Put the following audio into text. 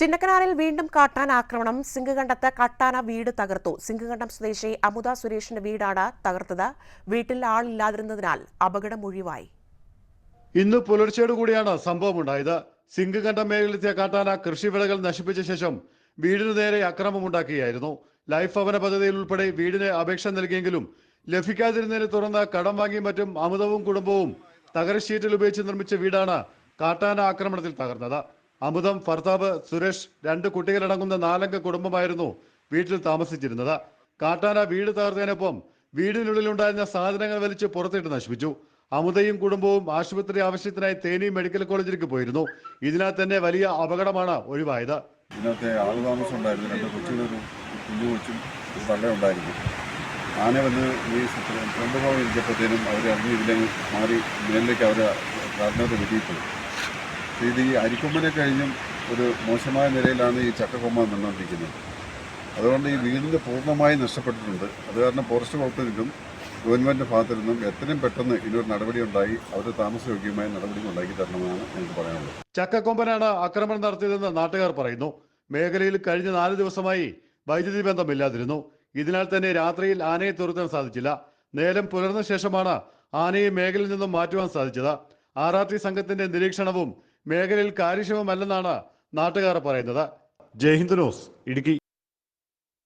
ചിന്നക്കനാലിൽ വീണ്ടും കാട്ടാന ആക്രമണം. സിംഗുകണ്ടത്ത് കാട്ടാന വീട് തകർത്തു. സിംഗുകണ്ടം സ്വദേശി അമുത സുരേഷിന്റെ വീടാണ് തകർത്തത്. വീട്ടിൽ ആളില്ലാതിരുന്നതിനാൽ അപകടം ഒഴിവായി. ഇന്ന് പുലർച്ചയോടുകൂടിയാണ് സംഭവം ഉണ്ടായത് സിംഗകണ്ഠം മേഖലയിലെത്തിയ കാട്ടാന കൃഷിവിളകൾ നശിപ്പിച്ച ശേഷം വീടിനു നേരെ അക്രമമുണ്ടാക്കുകയായിരുന്നു. ലൈഫ് ഭവന പദ്ധതിയിൽ ഉൾപ്പെടെ വീടിന് അപേക്ഷ നൽകിയെങ്കിലും ലഭിക്കാതിരുന്നതിനെ തുടർന്ന് കടം വാങ്ങി മറ്റും അമുതവും കുടുംബവും തകര ഷീറ്റിൽ ഉപയോഗിച്ച് നിർമ്മിച്ച വീടാണ് കാട്ടാന ആക്രമണത്തിൽ തകർന്നത്. അമുദം ഫർതാബ് സുരേഷ് രണ്ട് കുട്ടികളടങ്ങുന്ന നാലംഗ കുടുംബമായിരുന്നു വീട്ടിൽ താമസിച്ചിരുന്നത്. കാട്ടാന വീട് തകർത്തതിനൊപ്പം വീടിനുള്ളിലുണ്ടായിരുന്ന സാധനങ്ങൾ വലിച്ച് പുറത്തിട്ട് നശിപ്പിച്ചു. അമുദയും കുടുംബവും ആശുപത്രി ആവശ്യത്തിനായി തേനി മെഡിക്കൽ കോളേജിലേക്ക് പോയിരുന്നു. ഇതിനാൽ തന്നെ വലിയ അപകടമാണ് ഒഴിവായത്. ഇതിനകത്തെ ആളുതാമസം താമസം ഉണ്ടായിരുന്നു രണ്ട് കൊച്ചുകളൊരു കുഞ്ഞു കൊച്ചും ഒരു തള്ള ഉണ്ടായിരുന്നു. ആന വന്ന് ഈ സ്വന്തഭാവം ഇരിച്ചപ്പോഴത്തേനും അവർ അന്ന് ഇതിലേക്ക് മാറി മേലിലേക്ക് അവർ കാട്ടിനകത്ത് വെട്ടിയിട്ടു ഇത് ഈ അരിക്കൊമ്പനെ കഴിഞ്ഞും ഒരു മോശമായ നിലയിലാണ് ഈ ചക്കക്കൊമ്പ നിന്നുകൊണ്ടിരിക്കുന്നത് അതുകൊണ്ട് ഈ വീടിന് പൂർണമായി നഷ്ടപ്പെട്ടിട്ടുണ്ട്. അത് കാരണം ഫോറസ്റ്റ് വകുപ്പിൽ നിന്നും ഗവൺമെന്റ് ഭാഗത്തു നിന്നും എത്രയും പെട്ടെന്ന് ഇതിനൊരു നടപടി ഉണ്ടായി അവർ താമസയോഗ്യമായ നടപടി ഉണ്ടാക്കി തരണമെന്നാണ് എനിക്ക് പറയാനുള്ളത്. ചക്കക്കൊമ്പനാണ് ആക്രമണം നടത്തിയതെന്ന് നാട്ടുകാർ പറയുന്നു. മേഖലയിൽ കഴിഞ്ഞ നാല് ദിവസമായി വൈദ്യുതി ബന്ധമില്ലാതിരുന്നു. ഇതിനാൽ തന്നെ രാത്രിയിൽ ആനയെ തുരത്താൻ സാധിച്ചില്ല. നേരം പുലർന്ന ശേഷമാണ് ആനയെ മേഖലയിൽ നിന്നും മാറ്റുവാൻ സാധിച്ചത്. ആർ ആർ ടി സംഘത്തിന്റെ നിരീക്ഷണവും മേഖലയിൽ കാര്യക്ഷമമല്ലെന്നാണ് നാട്ടുകാർ പറയുന്നത്. ജയ്ഹിന്ദ് ന്യൂസ് ഇടുക്കി.